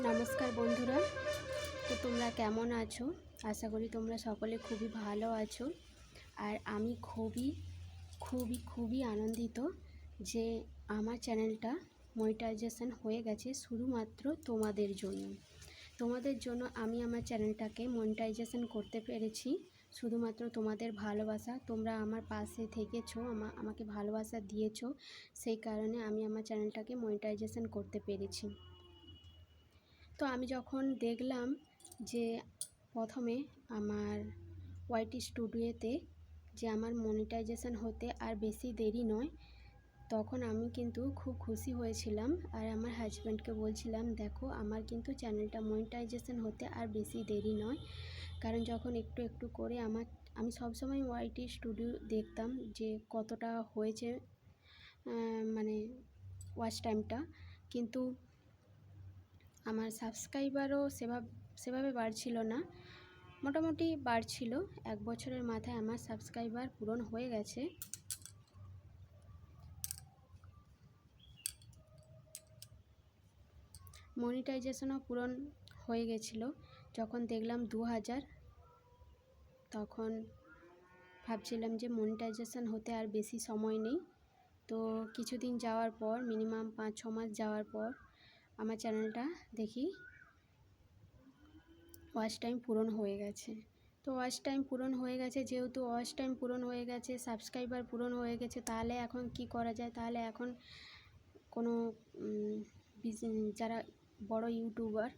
নমস্কার বন্ধুরা। তো তোমরা কেমন আছো? আশা করি তোমরা সকলে খুবই ভালো আছো। আর আমি খুবই খুবই খুবই আনন্দিত যে আমার চ্যানেলটা মনিটাইজেশন হয়ে গেছে শুধুমাত্র তোমাদের জন্য। তোমাদের জন্য আমি আমার চ্যানেলটাকে মনিটাইজেশন করতে পেরেছি। শুধুমাত্র তোমাদের ভালোবাসা, তোমরা আমার পাশে থেকেছো, আমা, আমাকে ভালোবাসা দিয়েছ, সেই কারণে আমি আমার চ্যানেলটাকে মনিটাইজেশন করতে পেরেছি। তো আমি যখন দেখলাম যে প্রথমে আমার ওয়াইটি স্টুডিওতে যে আমার মনিটাইজেশান হতে আর বেশি দেরি নয়, তখন আমি কিন্তু খুব খুশি হয়েছিলাম। আর আমার হাজব্যান্ডকে বলছিলাম, দেখো, আমার কিন্তু চ্যানেলটা মনিটাইজেশান হতে আর বেশি দেরি নয়। কারণ যখন একটু একটু করে আমার, আমি সবসময় ওয়াইটি স্টুডিও দেখতাম যে কতটা হয়েছে মানে ওয়াচ টাইমটা কিন্তু আমার সাবস্ক্রাইবারও সেভাবে সেভাবে বাড়ছিল না। মোটামুটি বাড়ছিল। এক বছরের মাথায় আমার সাবস্ক্রাইবার পূরণ হয়ে গেছে। মনিটাইজেশনও পূরণ হয়ে গেছিল। যখন দেখলাম দু হাজার তখন ভাবছিলাম যে মনিটাইজেশন হতে আর বেশি সময় নেই। তো কিছুদিন যাওয়ার পর, মিনিমাম পাঁচ ছ মাস যাওয়ার পর আমার চ্যানেলটা দেখি। ওয়াচ টাইম পূরণ হয়ে গেছে। তো ওয়াচ টাইম পূরণ হয়ে গেছে, যেহেতু ওয়াচ টাইম পূরণ হয়ে গেছে সাবস্ক্রাইবার পূরণ হয়ে গেছে, তাহলে এখন কি করা যায়? তাহলে এখন কোনো যারা বড় ইউটিউবার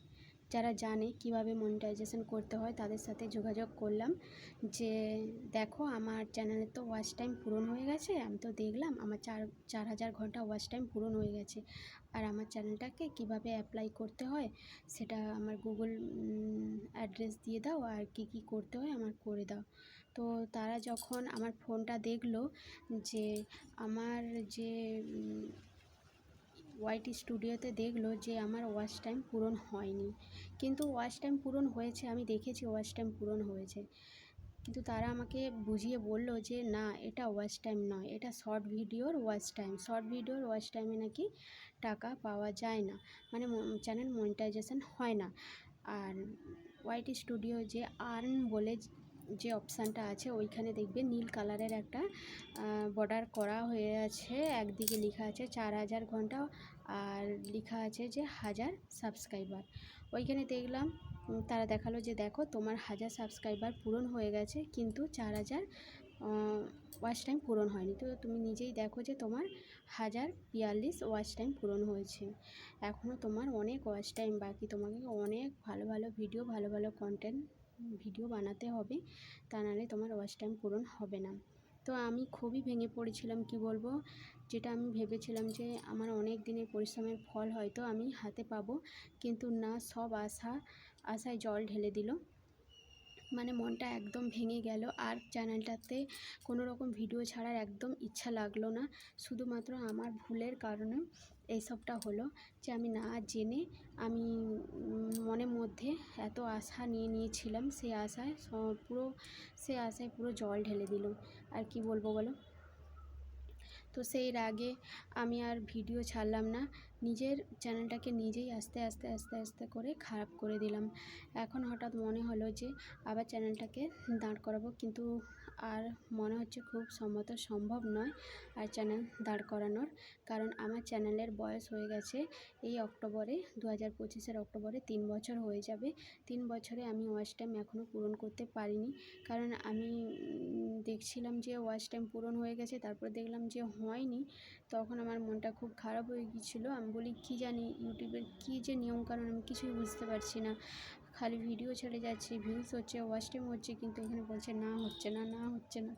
যারা জানে কীভাবে মনিটাইজেশন করতে হয়, তাদের সাথে যোগাযোগ করলাম। যে দেখো, আমার চ্যানেলের তো ওয়াচ টাইম পূরণ হয়ে গেছে, আমি তো দেখলাম, আমার চার চার হাজার ঘণ্টা ওয়াচ টাইম পূরণ হয়ে গেছে। আর আমার চ্যানেলটাকে কীভাবে অ্যাপ্লাই করতে হয়, সেটা আমার গুগল অ্যাড্রেস দিয়ে দাও আর কি কি করতে হয় আমার করে দাও। তো তারা যখন আমার ফোনটা দেখল যে আমার যে ওয়াইটি স্টুডিওতে দেখল যে আমার ওয়াচ টাইম পূরণ হয়নি। কিন্তু ওয়াচ টাইম পূরণ হয়েছে, আমি দেখেছি ওয়াচ টাইম পূরণ হয়েছে। কিন্তু তারা আমাকে বুঝিয়ে বলল যে, না, এটা ওয়াচ টাইম নয়, এটা শর্ট ভিডিওর ওয়াচ টাইম। শর্ট ভিডিওর ওয়াচ টাইমে নাকি টাকা পাওয়া যায় না মানে চ্যানেল মনিটাইজেশন হয় না। আর ওয়াইটি স্টুডিও যে আর্ন বলে যে অপশানটা আছে, ওইখানে দেখবে নীল কালারের একটা বর্ডার করা হয়ে আছে। একদিকে লেখা আছে, চার হাজার ঘণ্টা আর লেখা আছে যে হাজার সাবস্ক্রাইবার ওইখানে দেখলাম তারা দেখাল যে দেখো তোমার হাজার সাবস্ক্রাইবার পূরণ হয়ে গেছে, কিন্তু চার হাজার ওয়াচ টাইম পূরণ হয়নি। তো তুমি নিজেই দেখো যে তোমার হাজার বিয়াল্লিশ ওয়াচ টাইম পূরণ হয়েছে। এখনও তোমার অনেক ওয়াচ টাইম বাকি। তোমাকে অনেক ভালো ভালো ভিডিও ভালো ভালো কন্টেন্ট ভিডিও বানাতে হবে। তা নাহলে তোমার ওয়াচ টাইম পূরণ হবে না। তো আমি খুবই ভেঙে পড়েছিলাম, কি বলব? যেটা আমি ভেবেছিলাম যে আমার অনেক দিনের পরিশ্রমের ফল হয়তো আমি হাতে পাবো, কিন্তু না, সব আশা, আশায় জল ঢেলে দিল। মানে মনটা একদম ভেঙে গেল আর চ্যানেলটাতে কোনো রকম ভিডিও ছাড়ার একদম ইচ্ছা লাগল না। শুধুমাত্র আমার ভুলের কারণে এইসবটা হলো যে আমি না জেনে আমি মনের মধ্যে এত আশা নিয়ে নিয়েছিলাম সেই আশায় পুরো, সে আশায় পুরো জল ঢেলে দিল। আর কি বলব বলো? তো সেই রাগে আমি আর ভিডিও ছাড়লাম না। নিজের চ্যানেলটাকে নিজেই আস্তে আস্তে আস্তে আস্তে করে খারাপ করে দিলাম। এখন হঠাৎ মনে হলো যে আবার চ্যানেলটাকে দাঁড় করাবো। কিন্তু আর মনে হচ্ছে খুব সম্ভবত সম্ভব নয় আর চ্যানেল দাঁড় করানোর। কারণ আমার চ্যানেলের বয়স হয়ে গেছে এই অক্টোবরে দু হাজার পঁচিশের অক্টোবরে তিন বছর হয়ে যাবে। তিন বছরে আমি ওয়াচ টাইম এখনও পূরণ করতে পারিনি। কারণ আমি দেখছিলাম যে ওয়াচ টাইম পূরণ হয়ে গেছে, তারপর দেখলাম যে হয়নি। তখন আমার মনটা খুব খারাপ হয়ে গিয়েছিল। আমি বলি, কী জানি ইউটিউবের কী যে নিয়মকানুন, আমি কিছুই বুঝতে পারছি না। খালি ভিডিও ছেড়ে যাচ্ছে ভিউজ হচ্ছে ওয়াচ টাইম হচ্ছে, কিন্তু এখানে বলছে না হচ্ছে না না হচ্ছে না।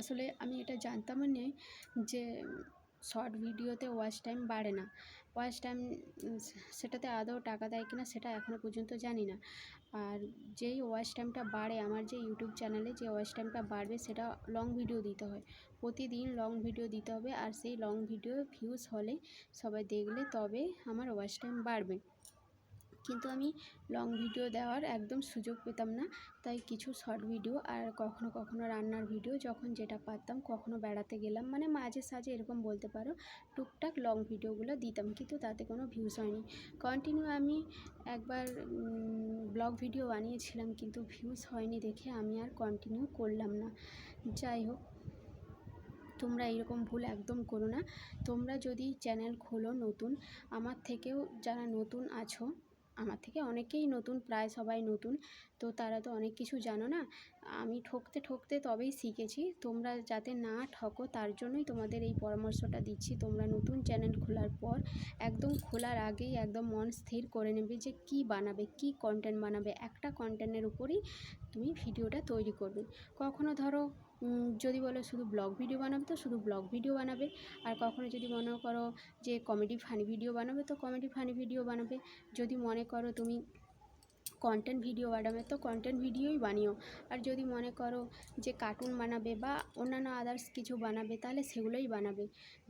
আসলে আমি এটা জানতাম না যে শর্ট ভিডিওতে ওয়াচ টাইম বাড়ে না। ওয়াচ টাইম সেটাতে আদৌ টাকা দেয় কিনা সেটা এখনও পর্যন্ত জানি না। আর যেই ওয়াচ টাইমটা বাড়ে, আমার যে ইউটিউব চ্যানেলে যে ওয়াচ টাইমটা বাড়বে, সেটা লং ভিডিও দিতে হয়। প্রতিদিন লং ভিডিও দিতে হবে, আর সেই লং ভিডিও ভিউজ হলে সবাই দেখলে তবে আমার ওয়াচ টাইম বাড়বে। কিন্তু আমি লং ভিডিও দেওয়ার একদম সুযোগ পেতাম না। তাই কিছু শর্ট ভিডিও আর কখনো কখনো রান্নার ভিডিও যখন যেটা পারতাম কখনো বেড়াতে গেলাম। মানে মাঝে সাঝে এরকম বলতে পারো, টুকটাক লং ভিডিওগুলো দিতাম কিন্তু তাতে কোনো ভিউজ হয়নি। কন্টিনিউ আমি একবার ব্লগ ভিডিও বানিয়েছিলাম কিন্তু ভিউজ হয়নি দেখে আমি আর কন্টিনিউ করলাম না। যাই হোক, তোমরা এরকম ভুল একদম করো না। তোমরা যদি চ্যানেল খোলো নতুন, আমার থেকেও যারা নতুন আছো আমার থেকে অনেকেই নতুন, প্রায় সবাই নতুন। তো তারা তো অনেক কিছু জানো না। আমি ঠকতে ঠকতে তবেই শিখেছি। তোমরা যাতে না ঠকো, তার জন্যই তোমাদের এই পরামর্শটা দিচ্ছি। তোমরা নতুন চ্যানেল খোলার পর একদম খোলার আগেই একদম মন স্থির করে নেবে যে কী বানাবে, কী কন্টেন্ট বানাবে। একটা কন্টেন্টের উপরেই তুমি ভিডিওটা তৈরি করবে। কখনো ধরো যদি বলো শুধু ব্লগ ভিডিও বানাবে তো শুধু ব্লগ ভিডিও বানাবে। আর কখনো যদি মনে করো যে কমেডি ফানি ভিডিও বানাবে তো কমেডি ফানি ভিডিও বানাবে। যদি মনে করো তুমি কন্টেন্ট ভিডিও বানাবে, তো কন্টেন্ট ভিডিওই বানিও। আর যদি মনে করো যে কার্টুন বানাবে বা অন্যান্য আদার্স কিছু বানাবে, তাহলে সেগুলোই বানাবে।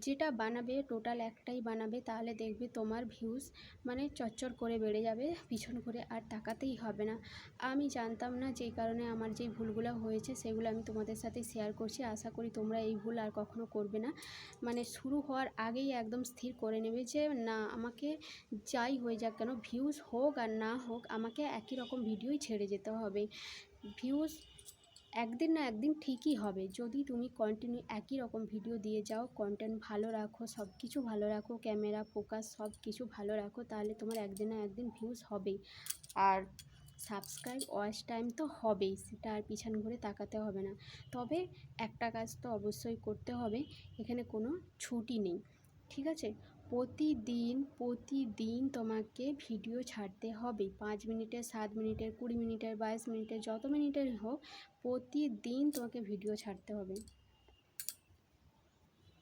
যেটা বানাবে টোটাল একটাই বানাবে, তাহলে দেখবে তোমার ভিউজ মানে চচ্চর করে বেড়ে যাবে, পিছন করে আর তাকাতেই হবে না। আমি জানতাম না যেই কারণে আমার যেই ভুলগুলো হয়েছে, সেগুলো আমি তোমাদের সাথে শেয়ার করছি। আশা করি তোমরা এই ভুল আর কখনো করবে না। মানে শুরু হওয়ার আগেই একদম স্থির করে নেবে যে, না, আমাকে যাই হয়ে যাক কেন ভিউজ হোক আর না হোক, আমাকে একই রকম ভিডিওই ছেড়ে যেতে হবে। ভিউজ একদিন না একদিন ঠিকই হবে। যদি তুমি কন্টিনিউ একই রকম ভিডিও দিয়ে যাও কন্টেন্ট ভালো রাখো সব কিছু ভালো রাখো ক্যামেরা ফোকাস সব কিছু ভালো রাখো, তাহলে তোমার একদিন না একদিন ভিউজ হবেই। আর সাবস্ক্রাইব ওয়াচ টাইম তো হবেই, সেটা আর পিছন ঘুরে তাকাতে হবে না। তবে একটা কাজ তো অবশ্যই করতে হবে, এখানে কোনো ছুটি নেই। ঠিক আছে? প্রতিদিন প্রতিদিন তোমাকে ভিডিও ছাড়তে হবে। পাঁচ মিনিটের, সাত মিনিটের, কুড়ি মিনিটের, বাইশ মিনিটের, যত মিনিটের হোক, প্রতিদিন তোমাকে ভিডিও ছাড়তে হবে।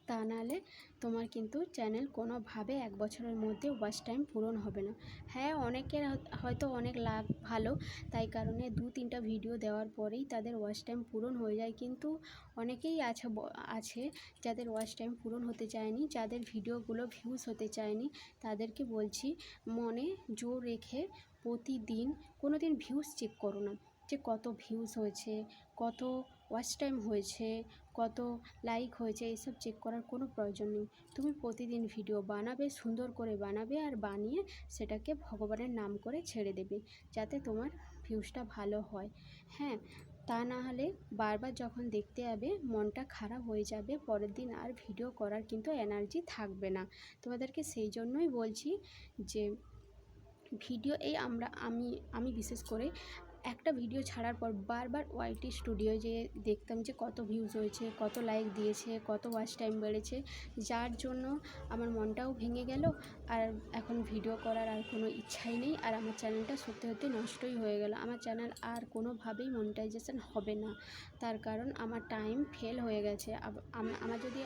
তা নাহলে তোমার কিন্তু চ্যানেল কোনোভাবে এক বছরের মধ্যে ওয়াচ টাইম পূরণ হবে না। হ্যাঁ অনেকের হয়তো- অনেক লাভ ভালো, তাই কারণে দু তিনটা ভিডিও দেওয়ার পরেই তাদের ওয়াচ টাইম পূরণ হয়ে যায়। কিন্তু অনেকেই আছে আছে যাদের ওয়াচ টাইম পূরণ হতে চায়নি, যাদের ভিডিওগুলো ভিউজ হতে চায়নি, তাদেরকে বলছি মনে জোর রেখে প্রতিদিন কোনো দিন ভিউজ চেক করো না। যে কত ভিউজ হয়েছে, কত ওয়াচ টাইম হয়েছে কত লাইক হয়েছে এইসব চেক করার কোনো প্রয়োজন নেই। তুমি প্রতিদিন ভিডিও বানাবে, সুন্দর করে বানাবে আর বানিয়ে সেটাকে ভগবানের নাম করে ছেড়ে দেবে, যাতে তোমার ভিউজটা ভালো হয়। হ্যাঁ তা না হলে বারবার যখন দেখতে যাবে, মনটা খারাপ হয়ে যাবে, পরের দিন আর ভিডিও করার কিন্তু এনার্জি থাকবে না। তোমাদেরকে সেই জন্যই বলছি যে ভিডিও এই আমরা, আমি আমি বিশেষ করে একটা ভিডিও ছাড়ার পর বারবার ওয়াইটি স্টুডিও যে দেখতাম যে কত ভিউজ হয়েছে, কত লাইক দিয়েছে, কত ওয়াচ টাইম বেড়েছে। যার জন্য আমার মনটাও ভেঙে গেল আর এখন ভিডিও করার আর কোনো ইচ্ছাই নেই আর আমার চ্যানেলটা সত্যি সত্যি নষ্টই হয়ে গেল। আমার চ্যানেল আর কোনোভাবেই মনিটাইজেশন হবে না। তার কারণ আমার টাইম ফেল হয়ে গেছে। আমার যদি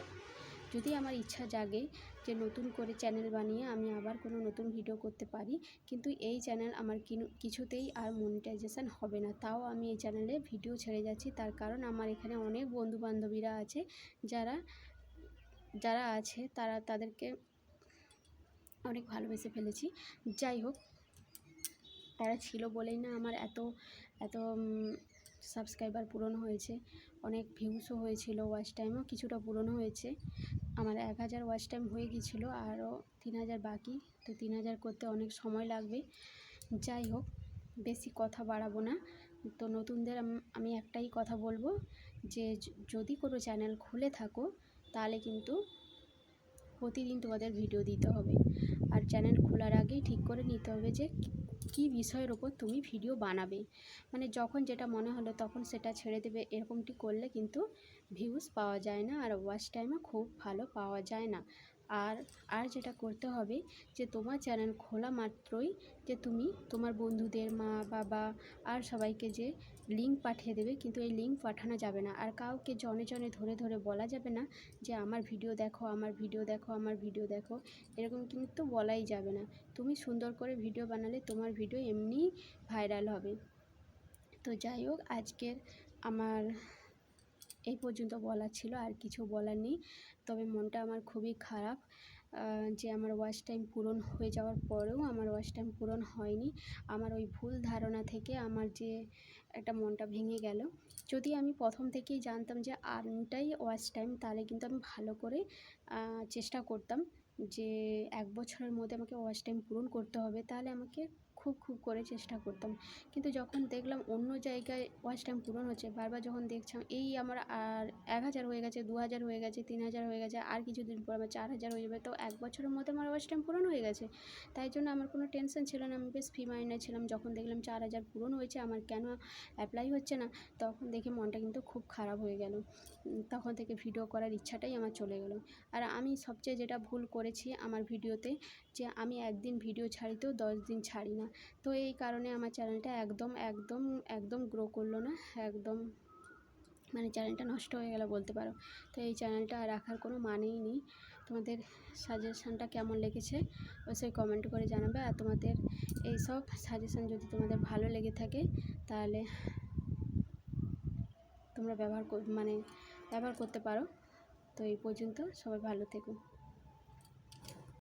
যদি আমার ইচ্ছা জাগে যে নতুন করে চ্যানেল বানিয়ে আমি আবার কোনো নতুন ভিডিও করতে পারি, কিন্তু এই চ্যানেল আমার কিছুতেই আর মনিটাইজেশান হবে না। তাও আমি এই চ্যানেলে ভিডিও ছেড়ে যাচ্ছি। তার কারণ আমার এখানে অনেক বন্ধু বান্ধবীরা আছে, যারা যারা আছে তারা তাদেরকে অনেক ভালোবেসে ফেলেছি। যাই হোক, তারা ছিল বলেই না আমার এত এত সাবস্ক্রাইবার পূরণ হয়েছে। অনেক ভিউসও হয়েছিল ওয়াচ টাইমও কিছুটা পূরণ হয়েছে। আমার এক হাজার ওয়াচ টাইম হয়ে গিয়েছিল, আরও তিন হাজার বাকি। তো তিন হাজার করতে অনেক সময় লাগবে। যাই হোক, বেশি কথা বাড়াবো না। তো নতুনদের আমি একটাই কথা বলব যে যদি কোনো চ্যানেল খুলে থাকো, তাহলে কিন্তু প্রতিদিন তোমাদের ভিডিও দিতে হবে। আর চ্যানেল খোলার আগেই ঠিক করে নিতে হবে যে কী বিষয়ের ওপর তুমি ভিডিও বানাবে? মানে যখন যেটা মনে হলো তখন সেটা ছেড়ে দেবে, এরকমটি করলে কিন্তু ভিউজ পাওয়া যায় না আর ওয়াচ টাইমও খুব ভালো পাওয়া যায় না। আর আর যেটা করতে হবে যে তোমার চ্যানেল খোলা মাত্রই যে তুমি তোমার বন্ধুদের মা, বাবা আর সবাইকে যে লিঙ্ক পাঠিয়ে দেবে কিন্তু এই লিঙ্ক পাঠানো যাবে না। আর কাউকে জনে জনে ধরে ধরে বলা যাবে না যে আমার ভিডিও দেখো, আমার ভিডিও দেখো, আমার ভিডিও দেখো। এরকম কিন্তু বলাই যাবে না। তুমি সুন্দর করে ভিডিও বানালে তোমার ভিডিও এমনিই ভাইরাল হবে। তো যাই হোক, আজকের আমার এই পর্যন্ত বলার ছিল, আর কিছু বলার নেই। তবে মনটা আমার খুবই খারাপ যে আমার ওয়াচ টাইম পূরণ হয়ে যাওয়ার পরেও আমার ওয়াচ টাইম পূরণ হয়নি। আমার ওই ভুল ধারণা থেকে আমার যে একটা মনটা ভেঙে গেল, যদি আমি প্রথম থেকেই জানতাম যে আটটাই ওয়াচ টাইম তাহলে কিন্তু আমি ভালো করে চেষ্টা করতাম যে এক বছরের মধ্যে আমাকে ওয়াচ টাইম পূরণ করতে হবে। তাহলে আমাকে খুব খুব করে চেষ্টা করতাম। কিন্তু যখন দেখলাম অন্য জায়গায় ওয়াচ টাইম পূরণ হচ্ছে, বারবার যখন দেখছিলাম, এই আমার আর এক হাজার হয়ে গেছে, দু হাজার হয়ে গেছে, তিন হাজার হয়ে গেছে, আর কিছুদিন পর আমার চার হাজার হয়ে যাবে, তো এক বছরের মধ্যে আমার ওয়াচ টাইম পূরণ হয়ে গেছে। তাই জন্য আমার কোনো টেনশন ছিল না, আমি বেশ ফ্রি মাইন্ডে ছিলাম। যখন দেখলাম চার হাজার পূরণ হয়েছে, আমার কেন অ্যাপ্লাই হচ্ছে না, তখন দেখে মনটা কিন্তু খুব খারাপ হয়ে গেল। তখন থেকে ভিডিও করার ইচ্ছাটাই আমার চলে গেলো। আর আমি সবচেয়ে যেটা ভুল করেছি আমার ভিডিওতে যে আমি একদিন ভিডিও ছাড়ি তো দশ দিন ছাড়ি না। তো এই কারণে আমার চ্যানেলটা একদম একদম একদম গ্রো করল না। একদম মানে চ্যানেলটা নষ্ট হয়ে গেল বলতে পারো। তো এই চ্যানেলটা রাখার কোনো মানেই নেই। তোমাদের সাজেশানটা কেমন লেগেছে অবশ্যই কমেন্ট করে জানাবে। আর তোমাদের এই সব সাজেশান যদি তোমাদের ভালো লেগে থাকে, তাহলে তোমরা ব্যবহার মানে ব্যবহার করতে পারো। তো এই পর্যন্ত সবাই ভালো থেকো।